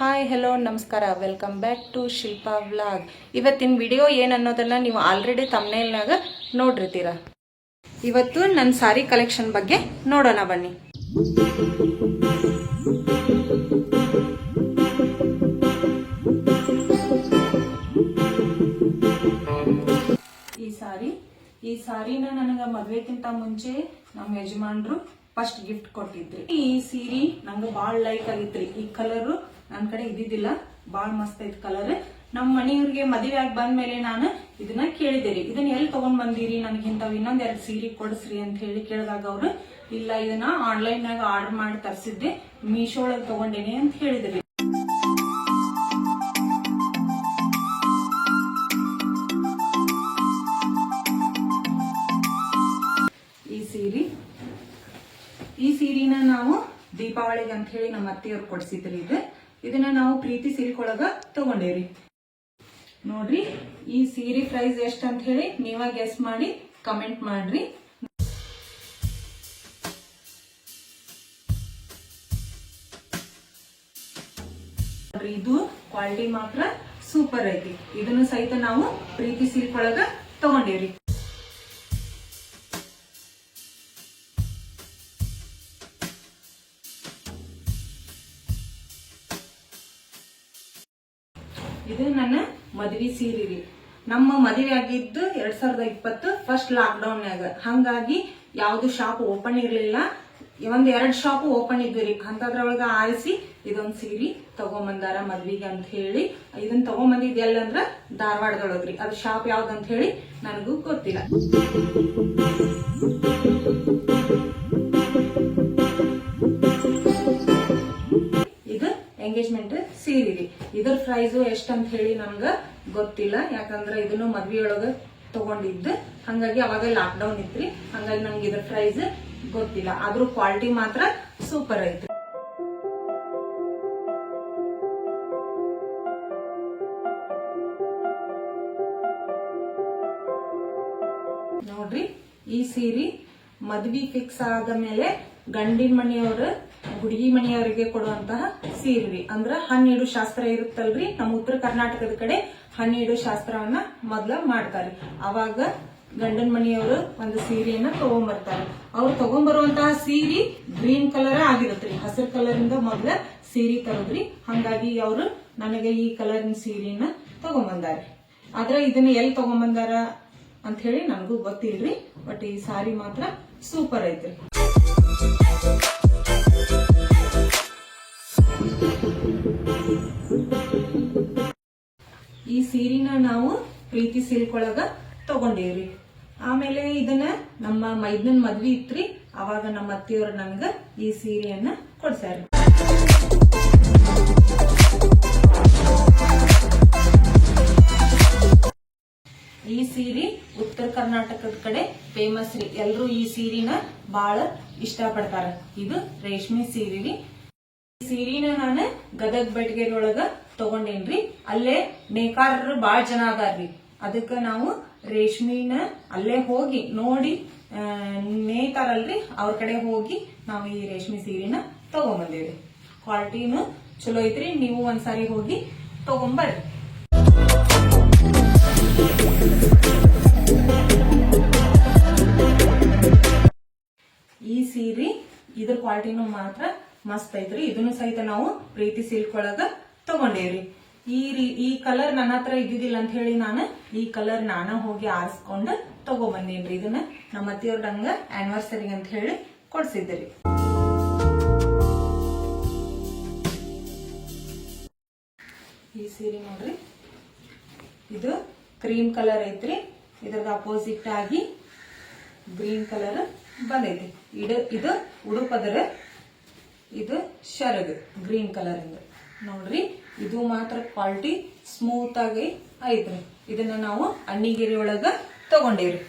Hi hello ನಮಸ್ಕಾರ. Welcome back to Shilpa vlog ಇವತ್ತಿನ video ಏನು ಅನ್ನೋದನ್ನ ನೀವು ಆಲ್ರೆಡಿ ತಮ್ಮನೇಲ್ನಾಗ ನೋಡಿರ್ತೀರ ಇವತ್ತು ನನ್ನ ಸಾರಿ ಕಲೆಕ್ಷನ್ ಬಗ್ಗೆ ನೋಡೋಣ ಬನ್ನಿ. ಈ ಸಾರಿ ಈ ಸಾರಿನ ನನಗೆ ಮದ್ವೆಕ್ಕಿಂತ ಮುಂಚೆ ನಮ್ಮ ಯಜಮಾನ್ರು ಫಸ್ಟ್ ಗಿಫ್ಟ್ ಕೊಟ್ಟಿದ್ರಿ. ಈ ಸೀರೆ ನಂಗೆ ಭಾಳ ಲೈಕ್ ಆಗಿತ್ರಿ. ಈ ಕಲರ್ ನನ್ ಕಡೆ ಇದ್ದಿದ್ದಿಲ್ಲ. ಬಾಳ್ ಮಸ್ತ್ ಐತ್ ಕಲರ್ ನಮ್ಮ ಮನೆಯವ್ರಿಗೆ ಮದುವೆ ಆಗಿ ಬಂದ್ಮೇಲೆ ನಾನು ಇದನ್ನ ರೀ ಇದನ್ನ ಎಲ್ಲಿ ತಗೊಂಡ್ ಬಂದಿರಿ? ನನಗೆ ಇಂಥವ್ ಇನ್ನೊಂದ್ ಎರಡು ಸೀರೆ ಕೊಡಿಸ್ರಿ ಅಂತ ಹೇಳಿ ಕೇಳಿದಾಗ ಅವ್ರು, ಇಲ್ಲ, ಇದನ್ನ ಆನ್ಲೈನ್ ನಾಗ ಆರ್ಡರ್ ಮಾಡಿ ತರಿಸಿದ್ದೆ. ಮೀಶೋ ಒಳಗೆ ತಗೊಂಡೇನೆ ಅಂತ ಹೇಳಿದ್ರಿ. ಈ ಸೀರೆ, ಈ ಸೀರಿನ ನಾವು ದೀಪಾವಳಿಗೆ ಅಂತ ಹೇಳಿ ನಮ್ಮ ಅತ್ತೆಯವ್ರು ಕೊಡ್ಸಿದ್ರಿ ಇದು. ಇದನ್ನ ನಾವು ಪ್ರೀತಿ ಸಿಲ್ಕ್ ಒಳಗ ತಗೊಂಡೇವ್ರಿ. ನೋಡ್ರಿ, ಈ ಸೀರೆ ಪ್ರೈಸ್ ಎಷ್ಟ್ ಅಂತ ಹೇಳಿ ನೀವ ಗೆಸ್ ಮಾಡಿ ಕಮೆಂಟ್ ಮಾಡ್ರಿ. ಇದು ಕ್ವಾಲಿಟಿ ಮಾತ್ರ ಸೂಪರ್ ಐತಿ. ಇದನ್ನು ಸಹಿತ ನಾವು ಪ್ರೀತಿ ಸಿಲ್ಕ್ ಒಳಗ ತಗೊಂಡೇವ್ರಿ. ಇದು ನನ್ನ ಮದ್ವಿ ಸೀರೆ ರೀ ನಮ್ಮ ಮದುವೆ ಆಗಿದ್ದು ಎರಡ್ ಸಾವಿರದ ಇಪ್ಪತ್ತು ಫಸ್ಟ್ ಲಾಕ್ ಡೌನ್ಯಾಗ ಹಂಗಾಗಿ ಯಾವ್ದು ಶಾಪ್ ಓಪನ್ ಇರ್ಲಿಲ್ಲ. ಒಂದ್ ಎರಡ್ ಶಾಪ್ ಓಪನ್ ಇದ್ವಿ ರೀ. ಅಂತದ್ರೊಳಗ ಆರಿಸಿ ಇದೊಂದ್ ಸೀರೆ ತಗೊಂಬಂದಾರ ಮದ್ವಿಗೆ ಅಂತ ಹೇಳಿ. ಇದನ್ನ ತಗೊಂಬಂದಿದ್ ಎಲ್ಲಂದ್ರ ಧಾರವಾಡದೊಳಗ್ರಿ ಅದು ಶಾಪ್ ಯಾವ್ದು ಅಂತ ಹೇಳಿ ನನಗೂ ಗೊತ್ತಿಲ್ಲ. ಇದು ಎಂಗೇಜ್ಮೆಂಟ್ ಸೀರೆ ರೀ ಇದ್ರ ಪ್ರೈಸ್ ಎಷ್ಟಂತ ಹೇಳಿ ನಮ್ಗ ಗೊತ್ತಿಲ್ಲ. ಯಾಕಂದ್ರೆ ಇದನ್ನು ಮದ್ವಿಯೊಳಗ ತಗೊಂಡಿದ್ದು. ಹಂಗಾಗಿ ಅವಾಗ ಲಾಕ್ ಡೌನ್ ಇತ್ರಿ. ಹಂಗಾಗಿ ನಮ್ಗೆ ಇದ್ರ ಪ್ರೈಸ್ ಗೊತ್ತಿಲ್ಲ. ಆದ್ರೂ ಕ್ವಾಲಿಟಿ ಮಾತ್ರ ಸೂಪರ್ ಐತ್ರಿ. ನೋಡ್ರಿ, ಈ ಸೀರೆ ಮದ್ವಿ ಫಿಕ್ಸ್ ಆದ ಮೇಲೆ ಗಂಡಿನ ಮನೆಯವ್ರ ಹುಡುಗಿ ಮನೆಯವರಿಗೆ ಕೊಡುವಂತಹ ಸೀರೆ ಅಂದ್ರ ಹನ್ನೆರಡು ಶಾಸ್ತ್ರ ಇರುತ್ತಲ್ರಿ. ನಮ್ಮ ಉತ್ತರ ಕರ್ನಾಟಕದ ಕಡೆ ಹನ್ನೆರಡು ಶಾಸ್ತ್ರವನ್ನ ಮೊದ್ಲ ಮಾಡ್ತಾರೆ ಅವಾಗ ಗಂಡನ ಮನೆಯವರು ಒಂದು ಸೀರೆಯನ್ನ ತಗೊಂಡ್ಬರ್ತಾರೆ ಅವ್ರು ತಗೊಂಡ್ಬರುವಂತಹ ಸೀರೆ ಗ್ರೀನ್ ಕಲರ್ ಆಗಿರುತ್ತೆ ಹಸಿರು ಕಲರಿಂದ ಮೊದ್ಲ ಸೀರೆ ತರದ್ರಿ. ಹಂಗಾಗಿ ಅವರು ನನಗೆ ಈ ಕಲರಿನ ಸೀರೆಯನ್ನ ತಗೊಂಡ್ಬಂದಾರೆ ಆದ್ರೆ ಇದನ್ನ ಎಲ್ಲಿ ತಗೊಂಡ್ಬಂದಾರ ಅಂತ ಹೇಳಿ ನನಗೂ ಗೊತ್ತಿಲ್ರಿ. ಬಟ್ ಈ ಸಾರಿ ಮಾತ್ರ ಸೂಪರ್ ಐತ್ರಿ. ಈ ಸೀರಿನ ನಾವು ಪ್ರೀತಿ ಸಿಲ್ಕ್ ಒಳಗ ತಗೊಂಡೇವ್ರಿ. ಆಮೇಲೆ ಇದನ್ನ ನಮ್ಮ ಮೈದನ್ ಮದ್ವಿ ಇತ್ರಿ, ಅವಾಗ ನಮ್ಮ ಅತ್ತಿಯವ್ರು ನನ್ಗ ಈ ಸೀರೆಯನ್ನ ಕೊಡ್ಸ್ಯಾರ ಈ ಸೀರೆ ಉತ್ತರ ಕರ್ನಾಟಕದ ಕಡೆ ಫೇಮಸ್ ರೀ. ಎಲ್ರು ಈ ಸೀರಿನ ಬಾಳ ಇಷ್ಟ ಪಡ್ತಾರ ಇದು ರೇಷ್ಮೆ ಸೀರೆ ರೀ. ಸೀರೆನ ನಾನು ಗದಗ್ ಒಳಗ ತಗೊಂಡೇನ್ರಿ ಅಲ್ಲೇ ನೇಕಾರರು ಬಾಳ ಜನ ಅದಾರ್ರಿ ಅದಕ್ಕ ನಾವು ರೇಷ್ಮಿನ ಅಲ್ಲೇ ಹೋಗಿ ನೋಡಿ ನೇತಾರಲ್ರಿ, ಅವ್ರ ಕಡೆ ಹೋಗಿ ನಾವು ಈ ರೇಷ್ಮೆ ಸೀರೆನ ತಗೊಂಬಂದೇವ್ರಿ. ಕ್ವಾಲಿಟಿನು ಚಲೋ ಐತ್ರಿ. ನೀವು ಒಂದ್ಸಾರಿ ಹೋಗಿ ತಗೊಂಬರ್ರಿ. ಕ್ವಾಲಿಟಿನು ಮಾತ್ರ ಮಸ್ತ್ ಐತ್ರಿ. ಇದನ್ನು ಸಹಿತ ನಾವು ಪ್ರೀತಿ ಸಿಲ್ಕ್ ಒಳಗ ತಗೊಂಡೇವ್ರಿ. ಈ ಈ ಕಲರ್ ನನ್ನ ಹತ್ರ ಇದ್ದಿದ್ದಿಲ್ಲ ಅಂತ ಹೇಳಿ ನಾನು ಈ ಕಲರ್ ನಾನ ಹೋಗಿ ಆರಿಸ್ಕೊಂಡು ತಗೊಬಂದೇನ್ರಿ. ಇದನ್ನ ನಮ್ಮ ಅತ್ತಿಯವ್ರ ಹಂಗ ಆನಿವರ್ಸರಿ ಅಂತ ಹೇಳಿ ಕೊಡ್ಸಿದ್ರಿ ಈ ಸೀರೆ ನೋಡ್ರಿ. ಇದು ಕ್ರೀಮ್ ಕಲರ್ ಐತ್ರಿ. ಇದ್ರದ ಅಪೋಸಿಟ್ ಆಗಿ ಗ್ರೀನ್ ಕಲರ್ ಬಂದೈತಿ. ಇಡ, ಇದು ಉಡುಪದರ, ಇದು ಶರಗ್ ಗ್ರೀನ್ ಕಲರಿಂದ ನೋಡ್ರಿ, ಇದು ಮಾತ್ರ ಕ್ವಾಲಿಟಿ ಸ್ಮೂತ್ ಆಗಿ ಐತ್ರಿ. ಇದನ್ನ ನಾವು ಅಣ್ಣಿಗಿರಿ ಒಳಗ ತಗೊಂಡೇವ್ರಿ.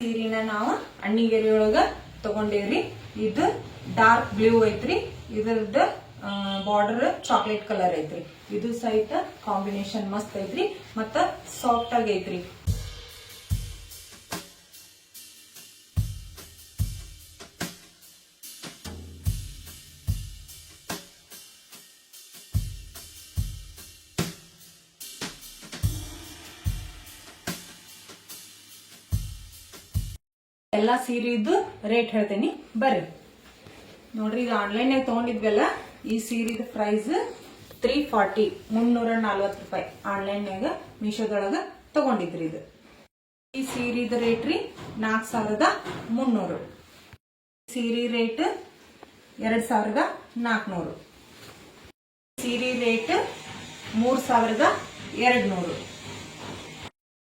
ಸೀರೆನ ನಾವು ಅಣ್ಣಿಗೆರೆ ಒಳಗ ತಗೊಂಡೇವ್ರಿ. ಇದು ಡಾರ್ಕ್ ಬ್ಲೂ ಐತ್ರಿ. ಇದ್ರದ್ದು ಬಾರ್ಡರ್ ಚಾಕ್ಲೇಟ್ ಕಲರ್ ಐತ್ರಿ. ಇದು ಸಹಿತ ಕಾಂಬಿನೇಷನ್ ಮಸ್ತ್ ಐತ್ರಿ, ಮತ್ತ ಸಾಫ್ಟ್ ಆಗಿ ಐತ್ರಿ. ಎಲ್ಲಾ ಸೀರೆದು ರೇಟ್ ಹೇಳ್ತೇನಿ. ಬರ್ರಿ. ನೋಡ್ರಿ ಇದು ಆನ್ಲೈನ್ ತಗೊಂಡಿದ್ವಲ್ಲ, ಈ ಸೀರೆದ ಪ್ರೈಸ್ ತ್ರೀ ಫಾರ್ಟಿ ಮುನ್ನೂರ ನಲ್ವತ್ತು ರೂಪಾಯಿ ಆನ್ಲೈನ್ಯಾಗ ಮೀಶೋದೊಳಗ ತಗೊಂಡಿದ್ರಿ ಇದು. ಈ ಸೀರೆದ ರೇಟ್ ರೀ ನಾಲ್ಕು ಸಾವಿರದ ಮುನ್ನೂರು. ಸೀರೆ ರೇಟ್ ಎರಡ್ ಸಾವಿರದ ನಾಲ್ಕುನೂರು ಸೀರೆ ರೇಟ್ ಮೂರ್ ಸಾವಿರದ ಎರಡ್ ನೂರು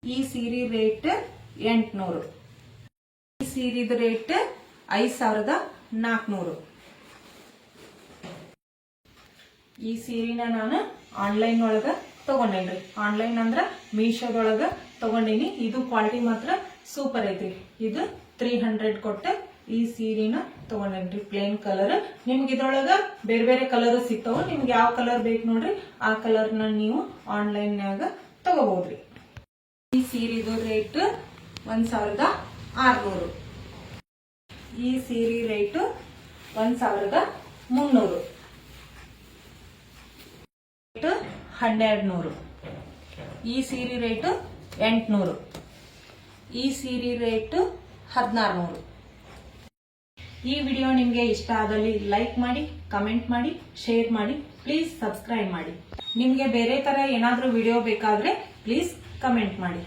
ಈ ಸೀರೆ ರೇಟ್ ಎಂಟ್ನೂರು. ಈ ಸೀರೆದ ರೇಟ್ ಐದ್ ಸಾವಿರದ ನಾಲ್ಕುನೂರು ಈ ಸೀರೆನ ನಾನು ಆನ್ಲೈನ್ ಒಳಗ ರೀ? ಆನ್ಲೈನ್ ಅಂದ್ರೆ ಮೀಶೋದೊಳಗೆ ತಗೊಂಡೀನಿ. ಇದು ಕ್ವಾಲಿಟಿ ಮಾತ್ರ ಸೂಪರ್ ಐತಿ ಇದು ತ್ರೀ ಹಂಡ್ರೆಡ್ ಕೊಟ್ಟು ಈ ಸೀರೆನ ರೀ? ಪ್ಲೇನ್ ಕಲರ್ ನಿಮ್ಗೆ ಇದ್ರೊಳಗೆ ಬೇರೆ ಬೇರೆ ಕಲರ್ ಸಿಗ್ತಾವ. ನಿಮ್ಗೆ ಯಾವ ಕಲರ್ ಬೇಕು ನೋಡ್ರಿ, ಆ ಕಲರ್ನ ನೀವು ಆನ್ಲೈನ್ನಾಗ ತಗೋಬಹುದ್ರಿ ಈ ಸೀರೆದು ರೇಟ್ ಒಂದ್ ಸಾವಿರದ ಆರ್ನೂರು. ಈ ಸೀರೆ ರೇಟು ಒಂದ್ ಸಾವಿರದ ಮುನ್ನೂರು. ರೇಟು ಹನ್ನೆರಡು ನೂರು ಈ ಸೀರೆ ರೇಟು ಎಂಟುನೂರು. ಈ ಸೀರೆ ರೇಟು ಹದಿನಾರು ನೂರು ಈ ವಿಡಿಯೋ ನಿಮಗೆ ಇಷ್ಟ ಆದಲ್ಲಿ ಲೈಕ್ ಮಾಡಿ, ಕಮೆಂಟ್ ಮಾಡಿ, ಶೇರ್ ಮಾಡಿ, ಪ್ಲೀಸ್ ಸಬ್ಸ್ಕ್ರೈಬ್ ಮಾಡಿ. ನಿಮಗೆ ಬೇರೆ ತರ ಏನಾದರೂ ವಿಡಿಯೋ ಬೇಕಾದ್ರೆ ಪ್ಲೀಸ್ ಕಮೆಂಟ್ ಮಾಡಿ.